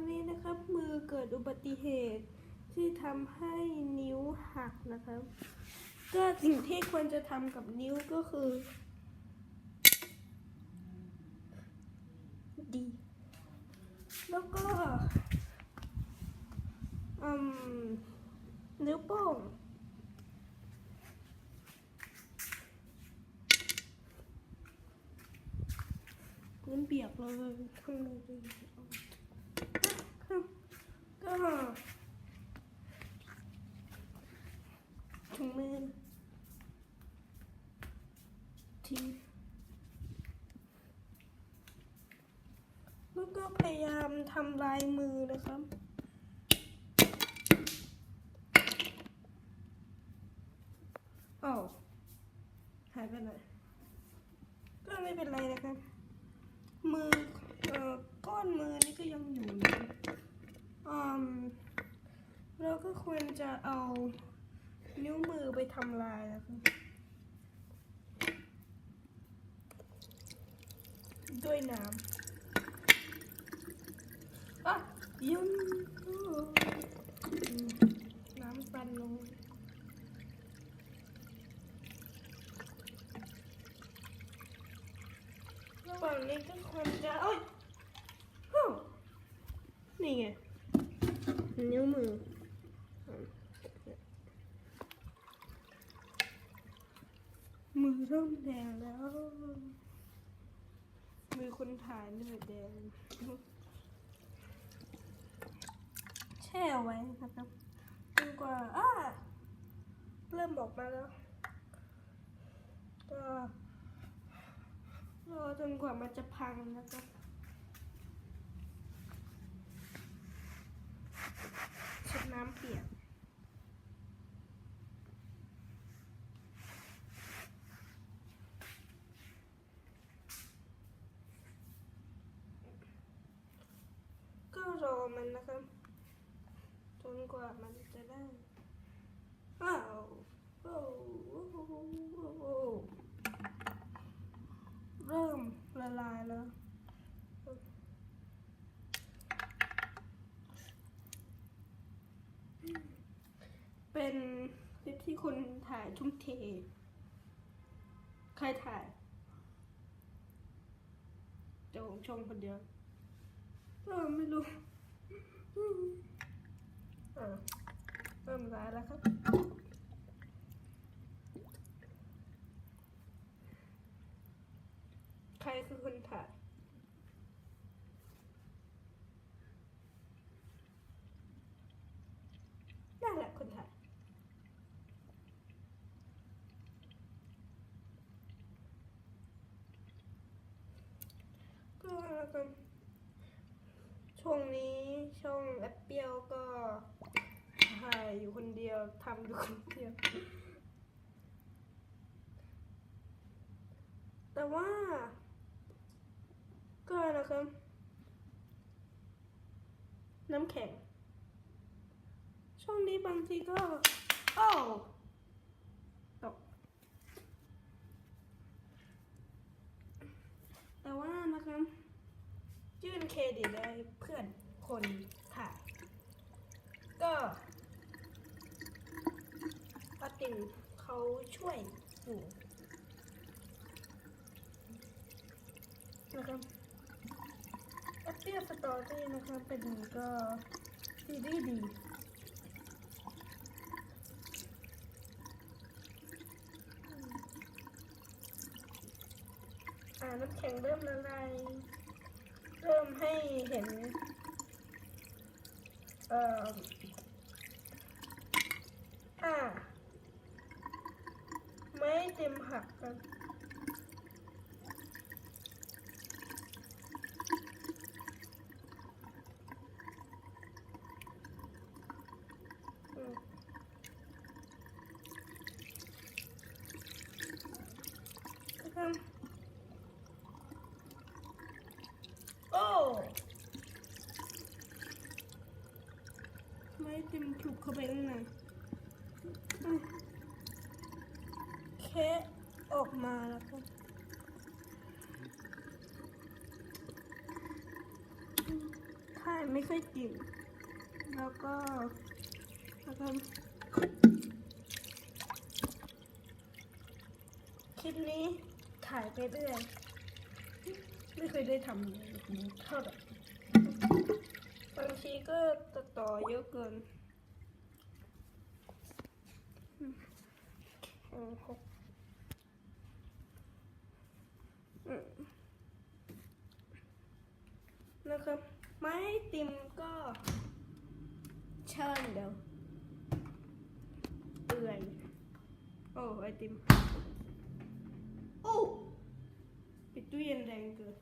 อนนี้นะครับ มือเกิดอุบัติเหตุที่ทำให้นิ้วหักนะครับ ก็สิ่งที่ควรจะทำกับนิ้วก็คือ ดี แล้วก็อืมนิ้วโป้งพื้นเปียกเลยข้างในจะอยู่ก็ ถุงมือทีแล้วก็พยายามทำลายมือนะครับอ้าวหายไปไหนก็ไม่เป็นไรนะครับ มือเอ่อก้อนมือนี่ก็ยังอยู่นะ เราก็ควรจะเอานิ้วมือไปทำลายนะครับด้วยน้ำอะยุ่งน้ำปันลงระหว่างนี้ก็ควรจะโอ้ยฮู้นี่ไง นิ้วมือมือเริ่มแดงแล้ว มือคนถ่ายนี่แดง แช่ไว้นะครับจนกว่าอ้าเริ่มออกมาแล้ว ก็รอจนกว่ามันจะพังนะครับเช็ดน้ำเปียก ก็รอ มันนะครับจนกว่ามันจะได้อ้าวโอ้โอ้โอ้โอ้เริ่มละลายแล้วเป็นคลิปที่คุณถ่ายทุ่มเท ใครถ่ายเจ้าของช่องคนเดียวเออไม่รู้ เริ่มร้ายแล้วครับใครคือคนถ่ายนั่นแหละคนถ่ายก็แล้วกัน ช่วงนี้ช่องแอปเปิลก็ถ่ายอยู่คนเดียวทำอยู่คนเดียว แต่ว่า ก็นะครับ น้ำแข็ง ช่วงนี้บางทีก็โอ้ตกแต่ว่านะคะยื่นเครดิตได้ เพื่อนคนถ่ายก็ป้าตินเขาช่วยอยู่นะครับแอปเปิลสตอรี่นะคะเป็นก็ซีรีส์ดีอ่าน้ำแข็งเริ่มละลายเริ่มให้เห็น เอ่ออ่าไม่เต็มหักกันอืมนะครับ โอ้ ไม่เต็มถูกเข้าไปข้างในอืมแค่ออกมาแล้วก็ถ่ายไม่ค่อยกิน แล้วก็ แล้วก็คลิปนี้ถ่ายไปเรื่อยไม่เคยได้ทำเลยเท่าไหร่บางทีก็ตัดต่อเยอะเกิน อืมอืมหกอืมนะครับไม้ติมก็เชิญเดี๋ยวเปื่อยโอ้ไอติมโอ้ปิดตู้เย็นแรงเกิน